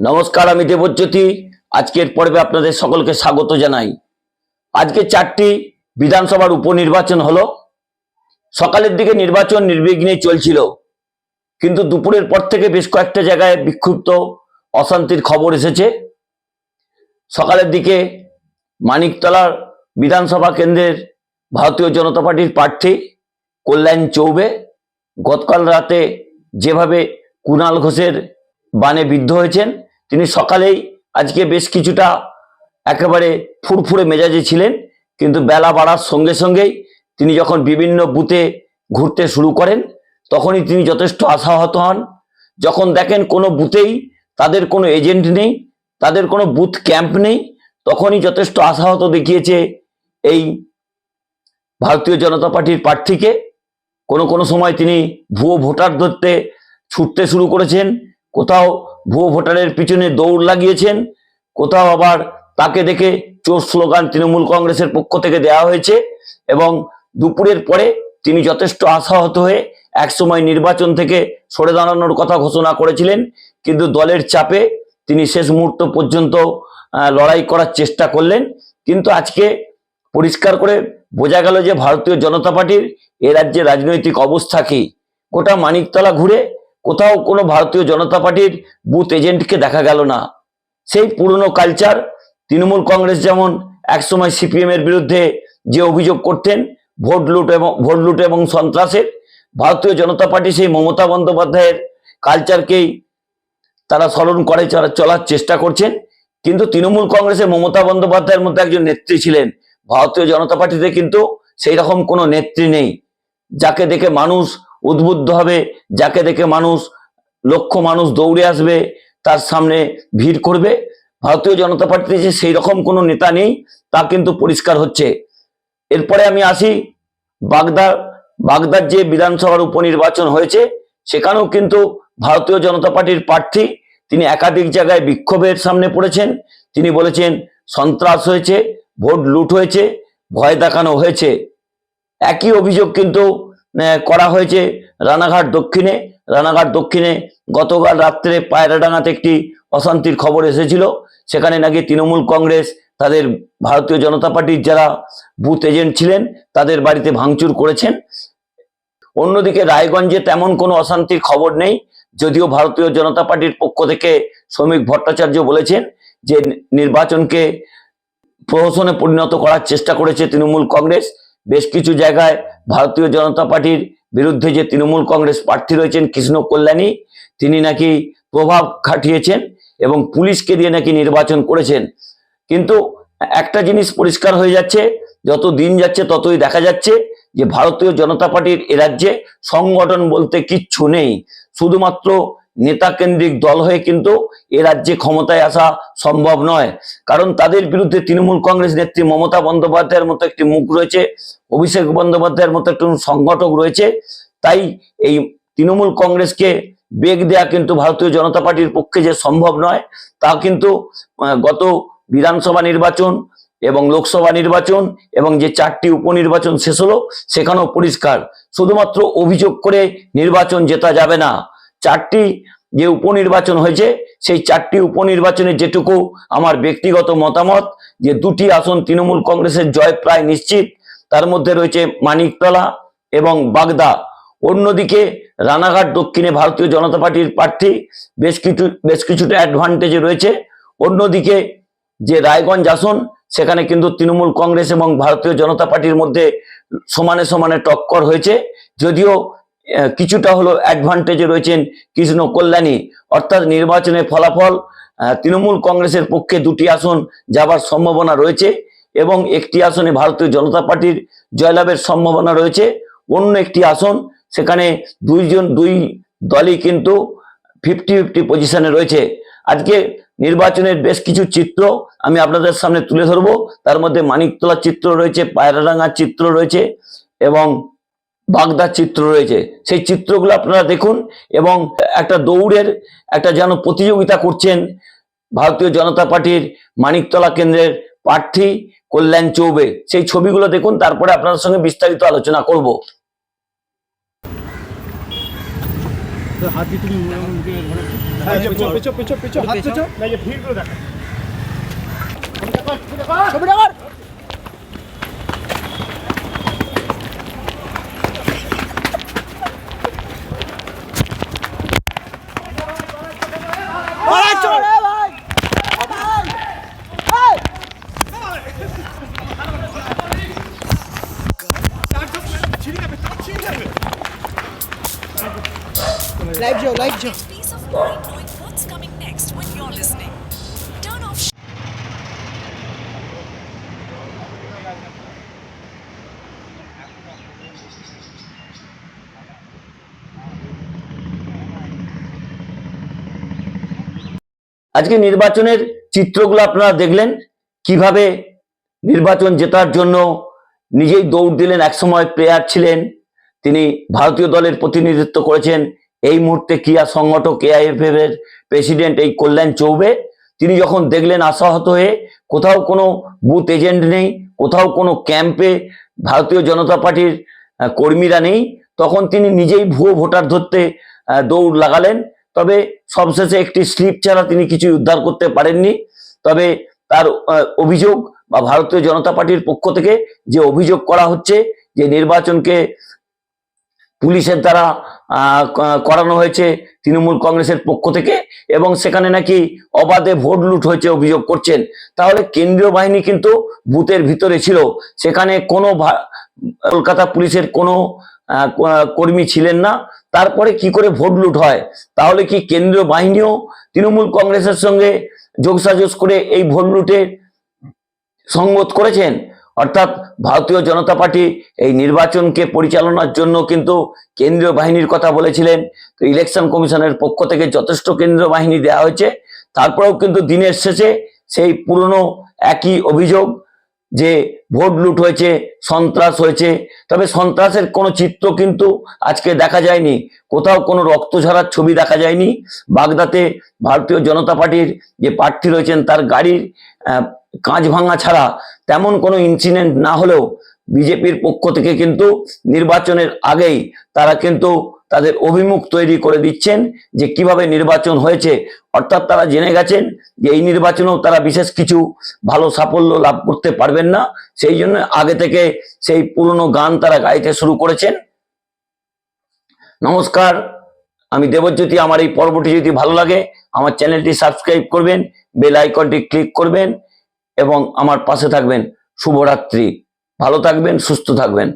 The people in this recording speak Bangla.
নমস্কার, আমি দেবজ্যোতি। আজকের পর্বে আপনাদের সকলকে স্বাগত জানাই। আজকে চারটি বিধানসভার উপনির্বাচন হলো। সকালের দিকে নির্বাচন নির্বিঘ্নে চলছিল। কিন্তু দুপুরের পর থেকে বেশ কয়েকটা জায়গায় বিক্ষুব্ধ, অশান্তির খবর এসেছে। সকালের দিকে মানিকতলার বিধানসভা কেন্দ্রের ভারতীয় জনতা পার্টির প্রার্থী কল্যাণ চৌবে গতকাল রাতে যেভাবে কুণাল ঘোষের বানে বিদ্ধ হয়েছেন তিনি সকালেই আজকে বেশ কিছুটা একেবারে ফুরফুরে মেজাজে ছিলেন, কিন্তু বেলা বাড়ার সঙ্গে সঙ্গেই তিনি যখন বিভিন্ন বুথে ঘুরতে শুরু করেন, তখনই তিনি যথেষ্ট আশাহত হন। যখন দেখেন কোনো বুথেই তাদের কোনো এজেন্ট নেই, তাদের কোনো বুথ ক্যাম্প নেই, তখনই যথেষ্ট আশাহত দেখিয়েছে এই ভারতীয় জনতা পার্টির প্রার্থীকে। কোনো কোনো সময় তিনি ভুয়ো ভোটার ধরতে ছুটতে শুরু করেছেন, কোথাও ভুয়ো ভোটারের পিছনে দৌড় লাগিয়েছেন। কোথাও আবার তাকে দেখে চোর স্লোগান তৃণমূল কংগ্রেসের পক্ষ থেকে দেওয়া হয়েছে এবং দুপুরের পরে তিনি যথেষ্ট আশাহত হয়ে একসময় নির্বাচন থেকে সরে দাঁড়ানোর কথা ঘোষণা করেছিলেন। কিন্তু দলের চাপে তিনি শেষ মুহূর্ত পর্যন্ত লড়াই করার চেষ্টা করলেন। কিন্তু আজকে পরিষ্কার করে বোঝা গেল যে ভারতীয় জনতা পার্টির এ রাজ্যের রাজনৈতিক অবস্থা কি। গোটা মানিকতলা ঘুরে কোথাও কোনো ভারতীয় জনতা পার্টির বুথ এজেন্টকে দেখা গেল না। সেই পুরনো কালচার তৃণমূল কংগ্রেস যেমন একসময় সিপিএম এর বিরুদ্ধে যে অভিযোগ করতেন, ভোট লুট এবং, ভোট লুট এবং সন্ত্রাসের, ভারতীয় জনতা পার্টি সেই মমতা বন্দ্যোপাধ্যায়ের কালচারকেই তারা স্মরণ করে চলা- চলার চেষ্টা করছেন। কিন্তু তৃণমূল কংগ্রেসের মমতা বন্দ্যোপাধ্যায়ের মধ্যে একজন নেত্রী ছিলেন। ভারতীয় জনতা পার্টিতে কিন্তু সেই রকম কোনো নেত্রী নেই। যাকে দেখে মানুষ উদ্বুদ্ধ হবে, যাকে দেখে মানুষ, লক্ষ মানুষ দৌড়ে আসবে, তার সামনে ভিড় করবে। ভারতীয় জনতা পার্টিতে যে সেই রকম কোনো নেতা নেই, তা কিন্তু পরিষ্কার হচ্ছে। এরপরে আমি আসি বাগদার বাগদার যে বিধানসভার উপনির্বাচন হয়েছে, সেখানেও কিন্তু ভারতীয় জনতা পার্টির প্রার্থী, তিনি একাধিক জায়গায় বিক্ষোভের সামনে পড়েছেন। তিনি বলেছেন, সন্ত্রাস হয়েছে, ভোট লুট হয়েছে, ভয় দেখানো হয়েছে। একই অভিযোগ কিন্তু করা হয়েছে রানাঘাট দক্ষিণে। রানাঘাট দক্ষিণে গতকাল রাত্রে পায়রাডাঙ্গাতে একটি অশান্তির খবর এসেছিল। সেখানে নাকি তৃণমূল কংগ্রেস, তাদের ভারতীয় জনতা পার্টির যারা বুথ এজেন্ট ছিলেন, তাদের বাড়িতে ভাঙচুর করেছেন। অন্যদিকে রায়গঞ্জে তেমন কোনো অশান্তির খবর নেই, যদিও ভারতীয় জনতা পার্টির পক্ষ থেকে শ্রমিক ভট্টাচার্য বলেছেন যে নির্বাচনকে প্রহসনে পরিণত করার চেষ্টা করেছে তৃণমূল কংগ্রেস। বেশ কিছু জায়গায় ভারতীয় জনতা পার্টির বিরুদ্ধে যে তৃণমূল কংগ্রেস প্রার্থী রয়েছেন কৃষ্ণ কল্যাণী, তিনি নাকি প্রভাব খাটিয়েছেন এবং পুলিশকে দিয়ে নাকি নির্বাচন করেছেন। কিন্তু একটা জিনিস পরিষ্কার হয়ে যাচ্ছে, যত দিন যাচ্ছে ততই দেখা যাচ্ছে যে ভারতীয় জনতা পার্টির এ রাজ্যে সংগঠন বলতে কিচ্ছু নেই। শুধুমাত্র নেতা কেন্দ্রিক দল হয়ে কিন্তু এ রাজ্যে ক্ষমতায় আসা সম্ভব নয়। কারণ তাদের বিরুদ্ধে তৃণমূল কংগ্রেস নেত্রী মমতা বন্দ্যোপাধ্যায়ের মতো একটি মুখ রয়েছে, অভিষেক বন্দ্যোপাধ্যায়ের মতো একটি সংগঠক রয়েছে। তাই এই তৃণমূল কংগ্রেসকে বেগ দেয়া কিন্তু ভারতীয় জনতা পার্টির পক্ষে যে সম্ভব নয়, তা কিন্তু গত বিধানসভা নির্বাচন এবং লোকসভা নির্বাচন এবং যে চারটি উপনির্বাচন শেষ হলো, সেখানেও পরিষ্কার। শুধুমাত্র অভিযোগ করে নির্বাচন জেতা যাবে না। চারটি যে উপনির্বাচন হয়েছে, সেই চারটি উপনির্বাচনে যেটুকু আমার ব্যক্তিগত মতামত, যে দুটি আসন তৃণমূল কংগ্রেসের জয় প্রায় নিশ্চিত, তার মধ্যে রয়েছে মানিকতলা এবং বাগদা। অন্যদিকে রানাঘাট দক্ষিণে ভারতীয় জনতা পার্টির প্রার্থী বেশ কিছু, বেশ কিছুটা অ্যাডভান্টেজে রয়েছে। অন্যদিকে যে রায়গঞ্জ আসন, সেখানে কিন্তু তৃণমূল কংগ্রেস এবং ভারতীয় জনতা পার্টির মধ্যে সমানে সমানে টক্কর হয়েছে। যদিও কিছুটা হলো অ্যাডভান্টেজে রয়েছেন কৃষ্ণ কল্যাণী। অর্থাৎ নির্বাচনের ফলাফল তৃণমূল কংগ্রেসের পক্ষে দুটি আসন যাবার সম্ভাবনা রয়েছে এবং একটি আসনে ভারতীয় জনতা পার্টির জয়লাভের সম্ভাবনা রয়েছে। অন্য একটি আসন, সেখানে দুইজন, দুই দলই কিন্তু ফিফটি ফিফটি পজিশনে রয়েছে। আজকে নির্বাচনের বেশ কিছু চিত্র আমি আপনাদের সামনে তুলে ধরবো। তার মধ্যে মানিকতলার চিত্র রয়েছে, পায়রাডাঙ্গার চিত্র রয়েছে এবং বাগদার চিত্র রয়েছে। সেই চিত্রগুলো আপনারা দেখুন এবং একটা দৌড়ের একটা যেন প্রতিযোগিতা করছেন ভারতীয় জনতা পার্টির মানিকতলা কেন্দ্রের প্রার্থী কল্যাণ চৌবে। সেই ছবিগুলো দেখুন তারপরে আপনাদের সঙ্গে বিস্তারিত আলোচনা করব। তো হাত দিয়ে তুমি মুখে ধরে পেছো পেছো পেছো পেছো হাত পেছো না এই যে ভিড়গুলো দেখা ছবিটা কর লাইভ যাও লাইভ যাও peace of mind knowing what's coming next when you're listening. Turn off আজকে নির্বাচনের চিত্রগুলো আপনারা দেখলেন কীভাবে নির্বাচন জেতার জন্য নিজেই দৌড় দিলেন একসময় প্লেয়ার ছিলেন তিনি ভারতীয় দলের প্রতিনিধিত্ব করেছেন এই মুহূর্তে ক্রিয়া সংগঠক এআইএফএফ এর প্রেসিডেন্ট এই কল্যাণ চৌবে। তিনি যখন দেখলেন আশাহত হয়ে, কোথাও কোনো বুথ এজেন্ট নেই, কোথাও কোনো ক্যাম্পে ভারতীয় জনতা পার্টির কর্মীরা নেই, তখন তিনি নিজেই ভুয়ো ভোটার ধরতে দৌড় লাগালেন। তবে সবশেষে একটি স্লিপ ছাড়া তিনি কিছুই উদ্ধার করতে পারেননি। তবে তার অভিযোগ বা ভারতীয় জনতা পার্টির পক্ষ থেকে যে অভিযোগ করা হচ্ছে, যে নির্বাচনকে পুলিশের দ্বারা করানো হয়েছে তৃণমূল কংগ্রেসের পক্ষ থেকে এবং সেখানে নাকি অবাধে ভোট লুট হয়েছে অভিযোগ করছেন। তাহলে কেন্দ্রীয় বাহিনী কিন্তু বুথের ভিতরে ছিল। সেখানে কোনো কলকাতা পুলিশের কোনো কর্মী ছিলেন না। তারপরে কি করে ভোট লুট হয়? তাহলে কি কেন্দ্রীয় বাহিনীও তৃণমূল কংগ্রেসের সঙ্গে যোগসাজস করে এই ভোট লুটে সঙ্গত করেছেন? অর্থাৎ ভারতীয় জনতা পার্টি এই নির্বাচনকে পরিচালনার জন্য কিন্তু কেন্দ্রীয় বাহিনীর কথা বলেছিলেন। তো ইলেকশন কমিশনের পক্ষ থেকে যথেষ্ট কেন্দ্রীয় বাহিনী দেওয়া হয়েছে। তারপরেও কিন্তু দিনের শেষে সেই পুরনো একই অভিযোগ যে ভোট লুট হয়েছে, সন্ত্রাস হয়েছে, তবে সন্ত্রাসের কোনো চিত্র কিন্তু আজকে দেখা যায়নি। কোথাও কোনো রক্ত ঝরার ছবি দেখা যায়নি। বাগদাতে ভারতীয় জনতা পার্টির যে প্রার্থী রয়েছেন, তার গাড়ির কাঁচ ভাঙা ছাড়া তেমন কোনো ইনসিডেন্ট না হলেও বিজেপির পক্ষ থেকে কিন্তু নির্বাচনের আগেই তারা কিন্তু তাদের অভিমুখ তৈরি করে দিচ্ছেন যে কীভাবে নির্বাচন হয়েছে। অর্থাৎ তারা জেনে গেছেন যে এই নির্বাচনেও তারা বিশেষ কিছু ভালো সাফল্য লাভ করতে পারবেন না। সেই জন্য আগে থেকে সেই পুরনো গান তারা গাইতে শুরু করেছেন। নমস্কার, আমি দেবজ্যোতি। আমার এই পর্বটি যদি ভালো লাগে, আমার চ্যানেলটি সাবস্ক্রাইব করবেন, বেল আইকনটি ক্লিক করবেন এবং আমার পাশে থাকবেন। শুভরাত্রি। ভালো থাকবেন, সুস্থ থাকবেন।